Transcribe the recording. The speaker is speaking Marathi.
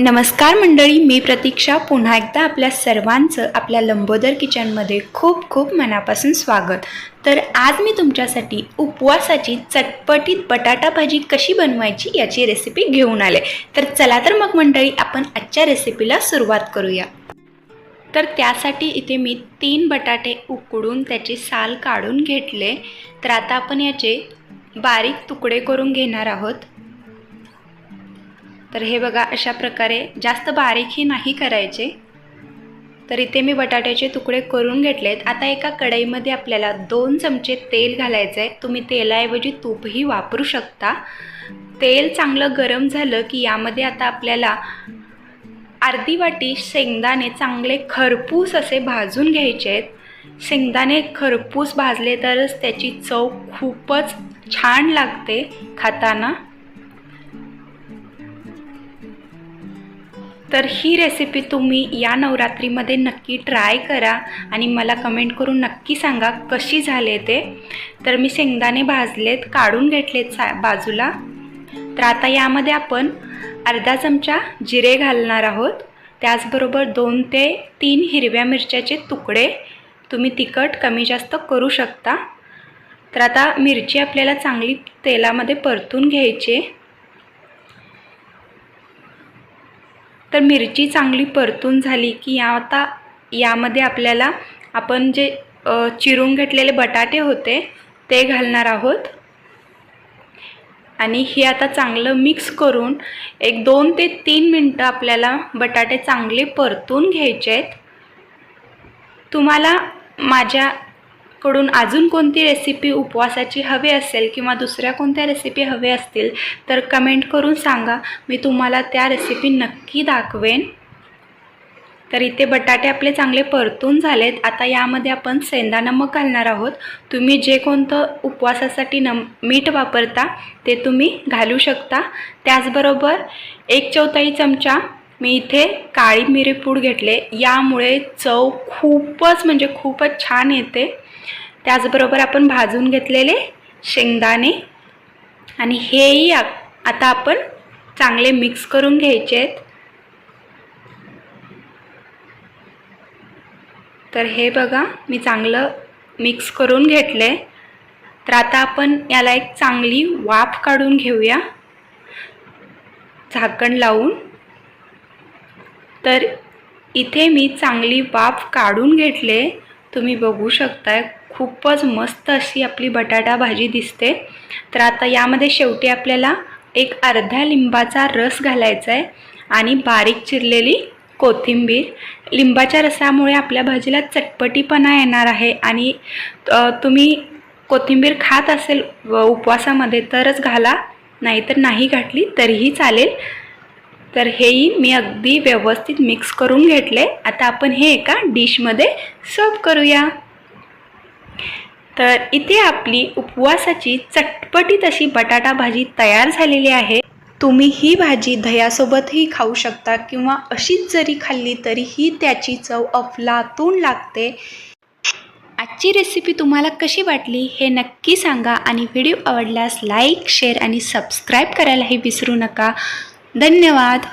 नमस्कार मंडळी मी प्रतीक्षा. पुन्हा एकदा आपल्या सर्वांचं आपल्या लंबोदर किचनमध्ये खूप खूप मनापासून स्वागत. तर आज मी तुमच्यासाठी उपवासाची चटपटीत बटाटा भाजी कशी बनवायची याची रेसिपी घेऊन आले. तर चला तर मग मंडळी आपण आजच्या रेसिपीला सुरुवात करूया. तर त्यासाठी इथे मी तीन बटाटे उकडून त्याची साल काढून घेतले. तर आता आपण याचे बारीक तुकडे करून घेणार आहोत. तर हे बघा अशा प्रकारे जास्त बारीकही नाही करायचे. तर इथे मी बटाट्याचे तुकडे करून घेतलेत. आता एका कढईमध्ये आपल्याला दोन चमचे तेल घालायचं आहे तुम्ही तेलाऐवजी तूपही वापरू शकता. तेल चांगलं गरम झालं की यामध्ये आता आपल्याला अर्धी वाटी शेंगदाणे चांगले खरपूस असे भाजून घ्यायचे आहेत. शेंगदाणे खरपूस भाजले तरच त्याची चव खूपच छान लागते खाताना. तर ही रेसिपी तुम्ही या नवरात्रीमध्ये नक्की ट्राय करा आणि मला कमेंट करून नक्की सांगा कशी झाले ते. तर मी शेंगदाणे भाजलेत काढून घेतलेत सा बाजूला. तर आता यामध्ये आपण अर्धा चमचा जिरे घालणार आहोत. त्याचबरोबर दोन ते तीन हिरव्या मिरच्याचे तुकडे तुम्ही तिखट कमी जास्त करू शकता. तर आता मिरची आपल्याला चांगली तेलामध्ये परतून घ्यायची तर मिरची चांगली परतून झाली की आता यामध्ये आपल्याला आपण जे चिरून घेतलेले बटाटे होते ते घालणार आहोत. आणि हे आता चांगलं मिक्स करून एक दोन ते तीन मिनटं आपल्याला बटाटे चांगले परतून घ्यायचे आहेत. तुम्हाला माझ्या कडून अजून कोणती रेसिपी उपवासाची हवी असेल किंवा दुसऱ्या कोणत्या रेसिपी हवे असतील तर कमेंट करून सांगा. मी तुम्हाला त्या रेसिपी नक्की दाखवेन. तर इथे बटाटे आपले चांगले परतून झालेत. आता यामध्ये आपण सेंदा नमक घालणार आहोत. तुम्ही जे कोणतं उपवासासाठी नम मीठ वापरता ते तुम्ही घालू शकता. त्याचबरोबर एक चौथाई चमचा मी इथे काळी मिरीपूड घेतले. यामुळे चव खूपच म्हणजे खूपच छान येते. त्याचबरोबर आपण भाजून घेतलेले शेंगदाणे. आणि हेही आता आपण चांगले मिक्स करून घ्यायचे आहेत. तर हे बघा मी चांगलं मिक्स करून घेतले. तर आता आपण याला एक चांगली वाफ काढून घेऊया. झाकण लावून. तर इथे मी चांगली वाफ काढून घेतले. तुम्ही बघू शकताय खूपच मस्त अशी आपली बटाटा भाजी दिसते. तर आता यामध्ये शेवटी आपल्याला एक अर्ध्या लिंबाचा रस घालायचा आहे आणि बारीक चिरलेली कोथिंबीर. लिंबाच्या रसामुळे आपल्या भाजीला चटपटीपणा येणार आहे आणि तुम्ही कोथिंबीर खात असेल व उपवासामध्ये तरच घाला नाहीतर नाही घातली तरीही चालेल. तर हेही मी अगदी व्यवस्थित मिक्स करून घेतले. आता आपण हे एका डिशमध्ये सर्व करूया. तर इथे आपली उपवासाची चटपटीत अशी बटाटा भाजी तयार झालेली आहे. तुम्ही ही भाजी दह्यासोबतही खाऊ शकता किंवा अशीच जरी खाल्ली तरीही त्याची चव अफलातून लागते. आजची रेसिपी तुम्हाला कशी वाटली हे नक्की सांगा आणि व्हिडिओ आवडल्यास लाईक शेअर आणि सबस्क्राईब करायलाही विसरू नका. धन्यवाद.